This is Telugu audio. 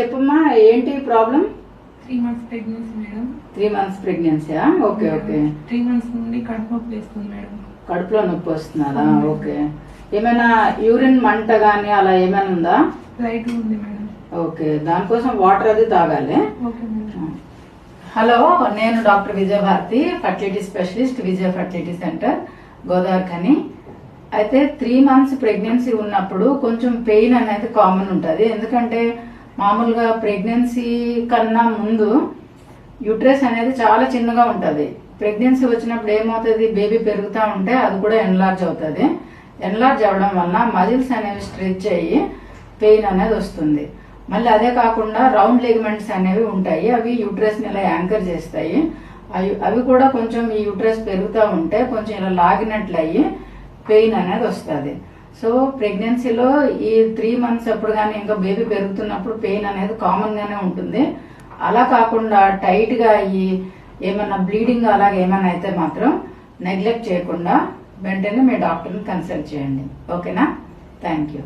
చెప్పమ్మా ఏంటి problem? Three months pregnancy madam three months ప్రెగ్నెన్సీయా okay okay. Three months నుండి కడుపు నొప్పి వేస్తుంది మేడం కడుపులో నొప్పి వస్తున్నదా ఓకే. ఏమైనా యూరిన్ మంట గానీ అలా ఏమైనా ఉందా? లైట్ ఉంది మేడం ఓకే. దానికోసం వాటర్ అది తాగాలి. ఓకే మేడం హలో నేను doctor Vijayabharathi fertility specialist Vijaya fertility centre Godavarikhani. అయితే త్రీ మంత్స్ ప్రెగ్నెన్సీ ఉన్నప్పుడు కొంచెం పెయిన్ అనేది కామన్ ఉంటుంది. ఎందుకంటే మామూలుగా ప్రెగ్నెన్సీ కన్నా ముందు యూట్రస్ అనేది చాలా చిన్నగా ఉంటుంది. ప్రెగ్నెన్సీ వచ్చినప్పుడు ఏమవుతుంది? బేబీ పెరుగుతూ ఉంటే అది కూడా ఎన్లార్జ్ అవుతుంది. ఎన్లార్జ్ అవ్వడం వల్ల మజిల్స్ అనేవి స్ట్రెచ్ అయ్యి పెయిన్ అనేది వస్తుంది. మళ్ళీ అదే కాకుండా రౌండ్ లెగ్మెంట్స్ అనేవి ఉంటాయి. అవి యూట్రస్ని ఇలా యాంకర్ చేస్తాయి. అవి అవి కూడా కొంచెం ఈ యూట్రస్ పెరుగుతూ ఉంటే కొంచెం ఇలా లాగినట్లు అయ్యి పెయిన్ అనేది వస్తుంది. సో ప్రెగ్నెన్సీలో ఈ త్రీ మంత్స్ అప్పుడు కానీ ఇంకా బేబీ పెరుగుతున్నప్పుడు పెయిన్ అనేది కామన్ గానే ఉంటుంది. అలా కాకుండా టైట్గా అయ్యి ఏమన్నా బ్లీడింగ్ అలాగే ఏమైనా అయితే మాత్రం నెగ్లెక్ట్ చేయకుండా వెంటనే మీ డాక్టర్ని కన్సల్ట్ చేయండి. ఓకేనా? Thank you